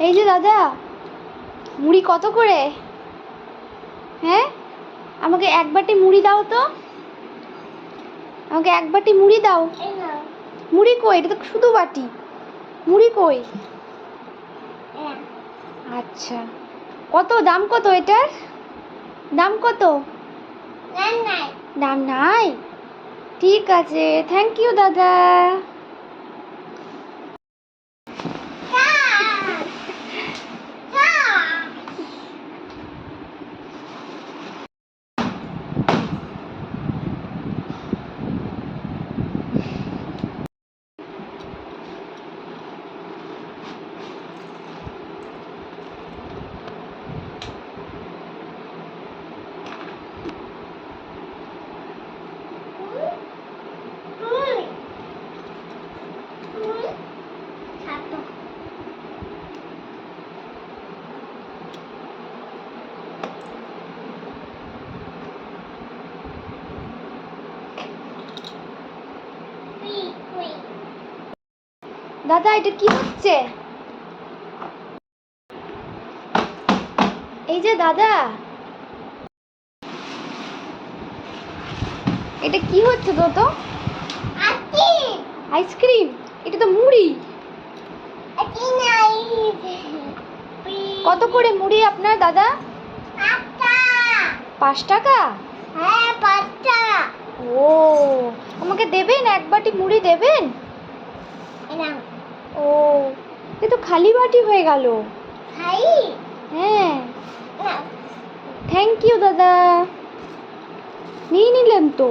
এই যে দাদা মুড়ি কত করে? হ্যাঁ? আমাকে এক বাটি মুড়ি দাও তো। আমাকে এক বাটি মুড়ি দাও। মুড়ি কই? এটা তো শুধু বাটি। মুড়ি কই? হ্যাঁ। আচ্ছা। কত? দাম কত এটার? দাম কত? দাম নাই। ঠিক আছে। থ্যাংক ইউ দাদা। দাদা এটা কি হচ্ছে? এই যে দাদা এটা কি হচ্ছে তো তো? আইসক্রিম এটা তো মুড়ি। কত করে মুড়ি আপনার দাদা? পাঁচ টাকা? হ্যাঁ পাঁচটা ও আমাকে দেবেন? এক বাটি মুড়ি দেবেন? ও এ তো খালি বাটি হয়ে গেল। হ্যাঁ। থ্যাংক ইউ দাদা। নিয়ে নিলেন তো।